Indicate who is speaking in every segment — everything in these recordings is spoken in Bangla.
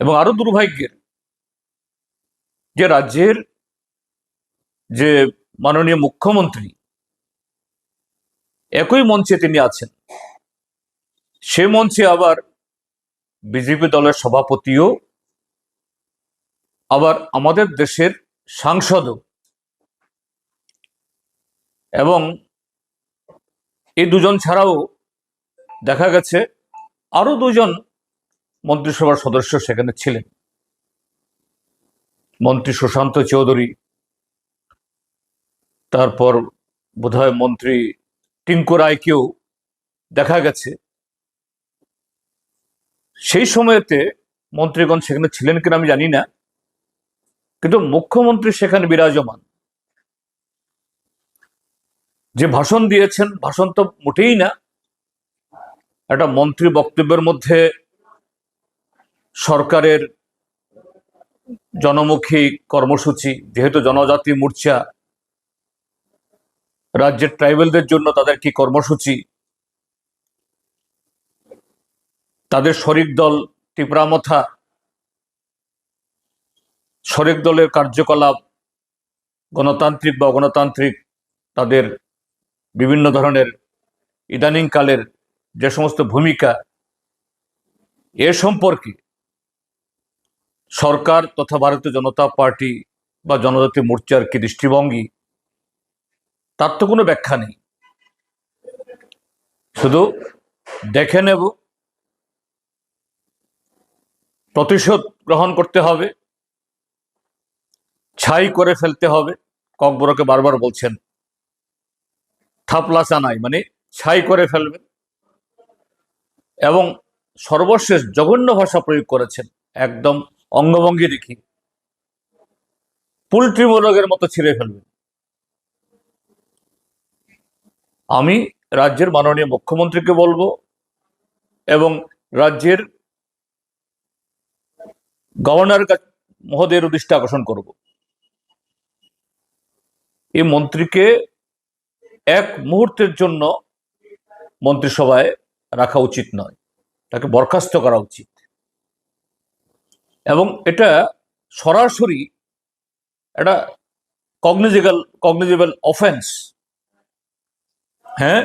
Speaker 1: এবং আরও দুর্ভাগ্যের যে রাজ্যের যে মাননীয় মুখ্যমন্ত্রী একই মঞ্চে তিনি আছেন, সে মঞ্চে আবার বিজেপি দলের সভাপতিও, আবার আমাদের দেশের সাংসদও এবং এই দুজন ছাড়াও দেখা গেছে আরও দুজন মন্ত্রিসভার সদস্য সেখানে ছিলেন। মন্ত্রী সুশান্ত চৌধুরী, তারপর বোধহয় মন্ত্রী টিঙ্কু রায়কেও দেখা গেছে। সেই সময়তে মন্ত্রীগণ সেখানে ছিলেন কিনা আমি জানি না, কিন্তু মুখ্যমন্ত্রী সেখানে বিরাজমান। যে ভাষণ দিয়েছেন, ভাষণ তো মোটেই না। একটা মন্ত্রী বক্তব্যের মধ্যে সরকারের জনমুখী কর্মসূচি, যেহেতু জনজাতি মোর্চা রাজ্যের ট্রাইবেলদের জন্য তাদের কি কর্মসূচি, তাদের শরিক দল টিপরামথা, শরিক দলের কার্যকলাপ, গণতান্ত্রিক বা গণতান্ত্রিক তাদের বিভিন্ন ধরনের ইদানিংকালের যে সমস্ত ভূমিকা, এ সম্পর্কে সরকার তথা ভারতীয় জনতা পার্টি বা জনজাতি মোর্চার কি দৃষ্টিভঙ্গি? তার তো কোনো ব্যাখ্যা নেই। শুধু দেখে নেব। প্রতিশোধ গ্রহণ করতে হবে। ছাই করে ফেলতে হবে। ককবরকে বারবার বলছেন। থাপলাসা নাই মানে ছাই করে ফেলবেন। এবং সর্বশেষ জঘন্য ভাষা প্রয়োগ করেছেন। একদম অঙ্গভঙ্গি দেখি। পোলট্রি মোরগের মতো ছিঁড়ে ফেলবেন আমি রাজ্যের মাননীয় মুখ্যমন্ত্রীকে বলব এবং রাজ্যের গভর্নর মহোদয়ের দৃষ্টি আকর্ষণ করব। এই মন্ত্রীকে এক মুহূর্তের জন্য মন্ত্রিসভায় রাখা উচিত নয়। তাকে বরখাস্ত করা উচিত। এবং এটা সরাসরি একটা কগনিজেবল কগনিজেবল অফেন্স হ্যাঁ?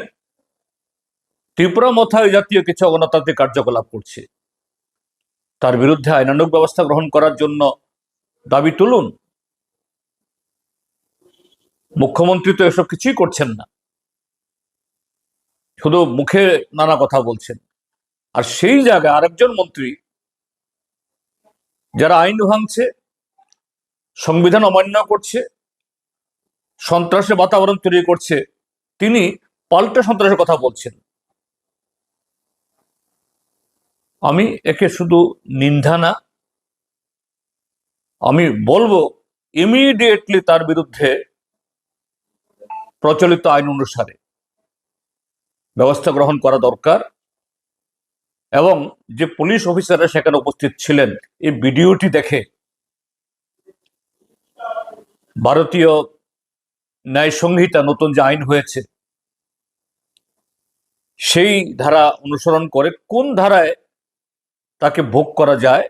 Speaker 1: ত্রিপুরা মথায় জাতীয় কিছু অগণতান্ত্রিক কার্যকলাপ করছে। তার বিরুদ্ধে আইনানুক ব্যবস্থা গ্রহণ করার জন্য দাবি তুলুন। মুখ্যমন্ত্রী তো এসব কিছুই করছেন না। শুধু মুখে নানা কথা বলছেন। আর সেই জায়গায় আরেকজন মন্ত্রী যারা আইন ভাঙছে, সংবিধান অমান্য করছে, সন্ত্রাসের বাতাবরণ তৈরি করছে, তিনি পাল্টা সন্ত্রাসের কথা বলছেন। আমি একে শুধু নিন্দা না, আমি বলব ইমিডিয়েটলি তার বিরুদ্ধে প্রচলিত আইন অনুসারে ব্যবস্থা গ্রহণ করা দরকার। এবং যে পুলিশ অফিসাররা সেখানে উপস্থিত ছিলেন, এই ভিডিওটি দেখে ভারতীয় ন্যায় সংহিতা নতুন যে আইন হয়েছে, সেই ধারা অনুসরণ করে কোন ধারায় তাকে ভোগ করা যায়,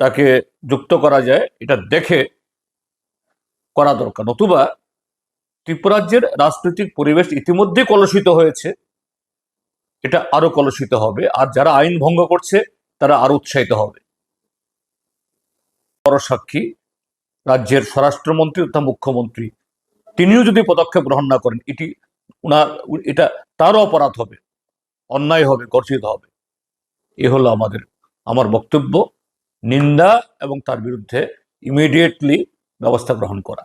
Speaker 1: তাকে যুক্ত করা যায়, এটা দেখে করা দরকার। নতুবা ত্রিপুরাজ্যের রাজনৈতিক পরিবেশ ইতিমধ্যে কলুষিত হয়েছে। এটা আরও কলুষিত হবে। আর যারা আইন ভঙ্গ করছে, তারা আরও উৎসাহিত হবে। সাক্ষী, রাজ্যের স্বরাষ্ট্রমন্ত্রী তথা মুখ্যমন্ত্রী, তিনিও যদি পদক্ষেপ গ্রহণ না করেন, এটি উনার, এটা তারও অপরাধ হবে, অন্যায় হবে, গর্জিত হবে। এ হলো আমাদের, আমার বক্তব্য। নিন্দা এবং তার বিরুদ্ধে ইমিডিয়েটলি ব্যবস্থা গ্রহণ করা।